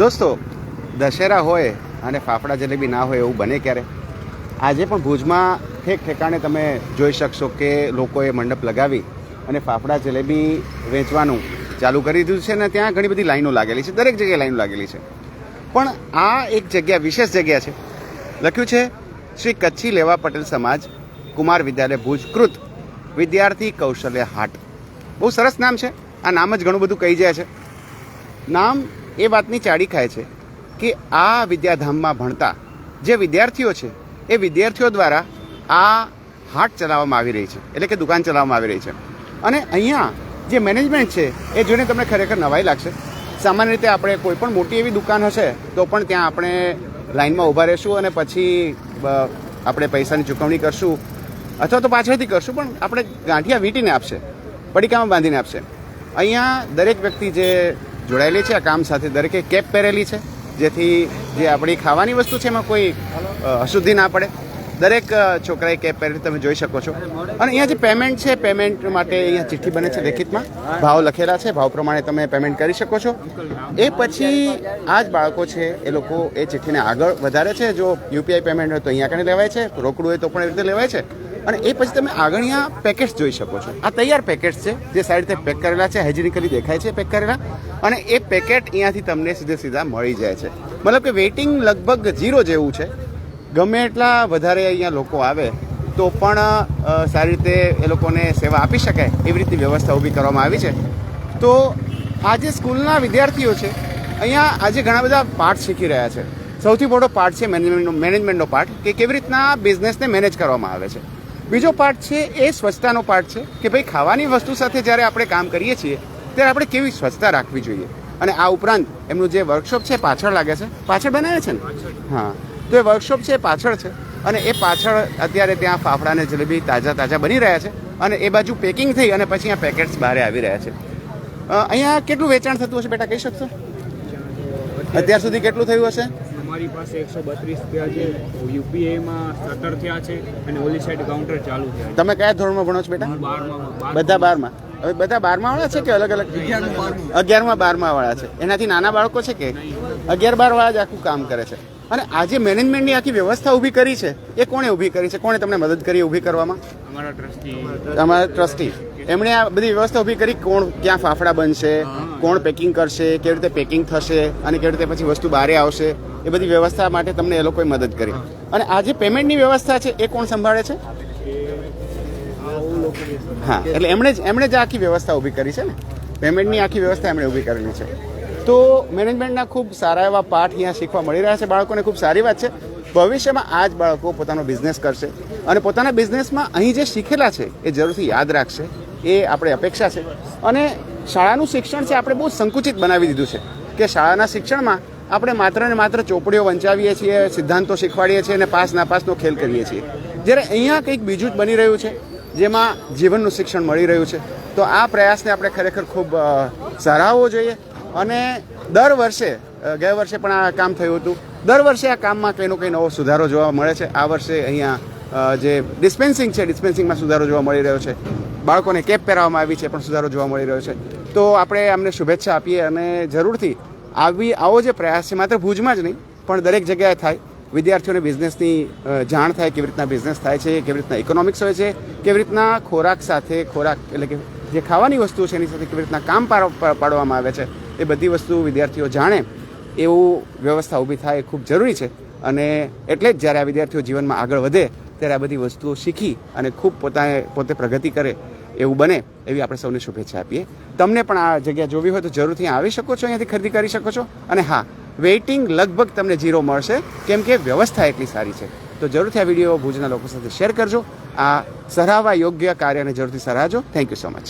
દોસ્તો, દશેરા હોય અને ફાફડા જલેબી ના હોય એવું બને ક્યારે? આજે પણ ભુજમાં ઠેક ઠેકાણે તમે જોઈ શકશો કે લોકોએ મંડપ લગાવી અને ફાફડા જલેબી વેચવાનું ચાલુ કરી દીધું છે અને ત્યાં ઘણી બધી લાઈનો લાગેલી છે, દરેક જગ્યાએ લાઈનો લાગેલી છે. પણ આ એક જગ્યા, વિશેષ જગ્યા છે. લખ્યું છે, શ્રી કચ્છી લેવા પટેલ સમાજ, કુમાર વિદ્યાલય ભુજ કૃત, વિદ્યાર્થી કૌશલ્ય હાટ. બહુ સરસ નામ છે. આ નામ જ ઘણું બધું કહી જાય છે. નામ એ વાતની ચાડી ખાય છે કે આ વિદ્યાધામમાં ભણતા જે વિદ્યાર્થીઓ છે, એ વિદ્યાર્થીઓ દ્વારા આ હાટ ચલાવવામાં આવી રહી છે, એટલે કે દુકાન ચલાવવામાં આવી રહી છે. અને અહીંયા જે મેનેજમેન્ટ છે, એ જોઈને તમને ખરેખર નવાઈ લાગશે. સામાન્ય રીતે આપણે કોઈ પણ મોટી એવી દુકાન હશે, તો પણ ત્યાં આપણે લાઈનમાં ઊભા રહીશું અને પછી આપણે પૈસાની ચૂકવણી કરશું. અથવા તો પાછળથી કરશું, પણ આપણે ગાંઠિયા વીંટીને આપશે, પડીકામાં બાંધીને આપશે. અહીંયા દરેક વ્યક્તિ જે જોડાયેલી છે. આ કામ સાથે દરેકે કેપ પહેરેલી છે, જેથી જે આપણી ખાવાની વસ્તુ છે એમાં કોઈ અશુદ્ધિ ના પડે. દરેક છોકરાએ કેપ પહેરેલી તમે જોઈ શકો છો. અને અહીંયા જે પેમેન્ટ છે પેમેન્ટ માટે અહીંયા ચિઠ્ઠી બને છે લેખિતમાં. ભાવ લખેલા છે. ભાવ પ્રમાણે તમે પેમેન્ટ કરી શકો છો. એ પછી આ જ બાળકો છે, એ લોકો એ ચિઠ્ઠીને આગળ વધારે છે. જો યુપીઆઈ પેમેન્ટ હોય તો અહીંયા કને લેવાય છે. રોકડું હોય તો પણ એવી રીતે લેવાય છે. અને એ પછી તમે આગળ અહીંયા પેકેટ્સ જોઈ શકો છો. આ તૈયાર પેકેટ્સ છે, જે સારી રીતે પેક કરેલા છે હાઇજેનિકલી દેખાય છે પેક કરેલા. અને એ પેકેટ અહીંયાથી તમને સીધે સીધા મળી જાય છે. મતલબ કે વેઇટિંગ લગભગ ઝીરો જેવું છે. ગમે એટલા વધારે અહીંયા લોકો આવે, તો પણ સારી રીતે એ લોકોને સેવા આપી શકાય એવી રીતની વ્યવસ્થા ઊભી કરવામાં આવી છે. તો આજે સ્કૂલના વિદ્યાર્થીઓ છે, અહીંયા આજે ઘણા બધા પાઠ શીખી રહ્યા છે. સૌથી મોટો પાર્ટ છે મેનેજમેન્ટનો મેનેજમેન્ટનો પાર્ટ કે કેવી રીતના બિઝનેસને મેનેજ કરવામાં આવે છે. બીજો પાર્ટ છે, એ સ્વચ્છતાનો પાર્ટ છે કે ભાઈ ખાવાની વસ્તુ સાથે જ્યારે આપણે કામ કરીએ છીએ, ત્યારે આપણે કેવી સ્વચ્છતા રાખવી જોઈએ? અને આ ઉપરાંત એમનું જે વર્કશોપ છે પાછળ લાગે છે? પાછળ બનાવે છે ને? હા. તો એ વર્કશોપ છે પાછળ છે. અને એ પાછળ અત્યારે ત્યાં ફાફડા અને જલેબી તાજા તાજા બની રહ્યા છે અને એ બાજુ પેકિંગ થઈ અને પછી અહીંયા પેકેટ્સ બહાર આવી રહ્યા છે. અહીંયા કેટલું વેચાણ થતું હશે બેટા? કહી શકશો? અત્યાર સુધી કેટલું થયું હશે? અમારી પાસે એકસો બત્રીસ થયા છે. યુપીએમાં સત્તર થયા છે અને ઓલી સાઈડ કાઉન્ટર ચાલુ થયા તમે કયા ધોરણમાં ભણો છો બેટા? બધા બારમાં. હવે બધા બારમા વાળા છે કે અલગ અલગ અગિયારમાં બારમા વાળા છે. એનાથી નાના બાળકો છે કે? અગિયાર બાર વાળા જ આખું કામ કરે છે. અને આજે મેનેજમેન્ટની આખી વ્યવસ્થા ઊભી કરી છે. એ કોણે ઊભી કરી છે? કોણે તમને મદદ કરી ઊભી કરવામાં? અમારા ટ્રસ્ટી. અમારા ટ્રસ્ટી. એમણે આ બધી વ્યવસ્થા ઊભી કરી કોણ ક્યાં ફાફડા બનશે કોણ પેકિંગ કરશે કેવી રીતે પેકિંગ થશે અને કેવી રીતે પછી વસ્તુ બહારે આવશે. એ બધી વ્યવસ્થા માટે તમને એ લોકોએ મદદ કરી. અને આ જે પેમેન્ટની વ્યવસ્થા છે, એ કોણ સંભાળે છે? હા, એટલે એમણે જ એમણે જ આખી વ્યવસ્થા ઊભી કરી છે ને? પેમેન્ટની આખી વ્યવસ્થા એમણે ઊભી કરેલી છે. તો મેનેજમેન્ટના ખૂબ સારા એવા પાઠ અહીંયા શીખવા મળી રહ્યા છે. બાળકોને ખૂબ સારી વાત છે. ભવિષ્યમાં આ જ બાળકો પોતાનો બિઝનેસ કરશે અને પોતાના બિઝનેસમાં અહીં જે શીખેલા છે, એ જરૂરથી યાદ રાખશે. એ આપણે અપેક્ષા છે. અને શાળાનું શિક્ષણ છે, આપણે બહુ સંકુચિત બનાવી દીધું છે કે શાળાના શિક્ષણમાં આપણે માત્ર ને માત્ર ચોપડીઓ વંચાવીએ છીએ, સિદ્ધાંતો શીખવાડીએ છીએ અને પાસ નાપાસનો ખેલ કરીએ છીએ. જ્યારે અહીંયા કંઈક બીજું જ બની રહ્યું છે, જેમાં જીવનનું શિક્ષણ મળી રહ્યું છે, તો આ પ્રયાસને આપણે ખરેખર ખૂબ સરાહવો જોઈએ. અને દર વર્ષે ગયા વર્ષે પણ આ કામ થયું હતું. દર વર્ષે આ કામમાં કંઈનો કંઈ નવો સુધારો જોવા મળે છે. આ વર્ષે અહીંયા જે ડિસ્પેન્સિંગ છે ડિસ્પેન્સિંગમાં સુધારો જોવા મળી રહ્યો છે. બાળકોને કેપ પહેરાવવામાં આવી છે, પણ સુધારો જોવા મળી રહ્યો છે. તો આપણે અમને શુભેચ્છા આપીએ અને જરૂરથી આવી આવો જે પ્રયાસ છે, માત્ર ભુજમાં જ નહીં, પણ દરેક જગ્યાએ થાય. વિદ્યાર્થીઓને બિઝનેસની જાણ થાય કેવી રીતના બિઝનેસ થાય છે, કેવી રીતના ઇકોનોમિક્સ હોય છે, કેવી રીતના ખોરાક સાથે, ખોરાક એટલે કે જે ખાવાની વસ્તુઓ છે, એની સાથે કેવી રીતના કામ પાડ- પાડવામાં આવે છે, એ બધી વસ્તુ વિદ્યાર્થીઓ જાણે, એવું વ્યવસ્થા ઊભી થાય એ ખૂબ જરૂરી છે. અને એટલે જ જ્યારે આ વિદ્યાર્થીઓ જીવનમાં આગળ વધે, ત્યારે આ બધી વસ્તુઓ શીખી અને ખૂબ પોતાએ, પોતે પ્રગતિ કરે એવું બને એવી આપણે સૌને શુભેચ્છા આપીએ. તમને પણ આ જગ્યા જોવી હોય તો જરૂરથી આવી શકો છો, અહીંયાથી ખરીદી કરી શકો છો. અને હા, વેઇટિંગ લગભગ તમને ઝીરો મળશે, કેમ કે વ્યવસ્થા એટલી સારી છે. તો જરૂરથી આ વીડિયો ભુજના લોકો સાથે શેર કરજો. આ સરાહવા યોગ્ય કાર્યને જરૂરથી સરાહજો. Thank you so much